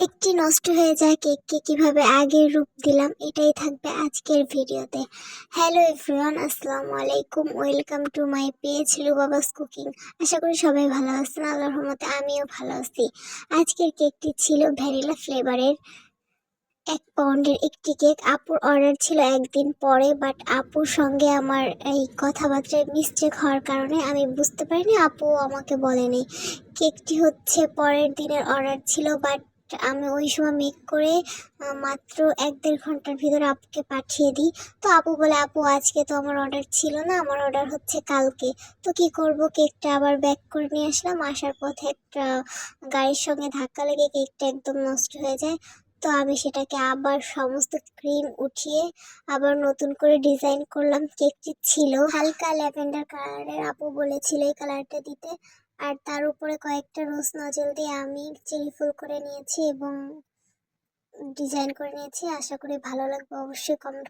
একটি নষ্ট হয়ে যায় কেককে কীভাবে আগের রূপ দিলাম, এটাই থাকবে আজকের ভিডিওতে। হ্যালো এভরিওয়ান আসসালামু আলাইকুম welcome to my page Lubaba's cooking আশা করি সবাই ভালো আছেন, আল্লাহর রহমতে আমিও ভালো আছি। আজকের কেকটি ছিল ভ্যানিলা ফ্লেভারের এক পাউন্ডের একটি কেক। আপুর অর্ডার ছিল একদিন পরে বাট আপুর সঙ্গে আমার এই কথাবার্তায় মিস্টেক হওয়ার কারণে আমি বুঝতে পারিনি, আপু আমাকে বলেনি। কেকটি হচ্ছে পরের দিনের অর্ডার ছিল বাট আমি ওই সময় মেক করে মাত্র এক দেড় ঘণ্টার ভিতরে আপুকে পাঠিয়ে দিই। তো আপু বলে, আপু, আজকে তো আমার অর্ডার ছিল না, আমার অর্ডার হচ্ছে কালকে। তো কি করব? কেকটা আবার ব্যাক করে নিয়ে আসলাম। আসার পথে একটা গাড়ির সঙ্গে ধাক্কা লেগে কেকটা একদম নষ্ট হয়ে যায়। তো আমি সেটাকে আবার সমস্ত ক্রিম উঠিয়ে আবার নতুন করে ডিজাইন করলাম। কেকটি ছিল হালকা ল্যাভেন্ডার কালারের। আপু বলেছিল এই কালারটা দিতে। আর তার উপরে কয়েকটা রোজ নজল দিয়ে আমি চেরি ফুল করে নিয়েছি এবং ডিজাইন করে নিয়েছি। আশা করি ভালো লাগবে। অবশ্যই কমেন্ট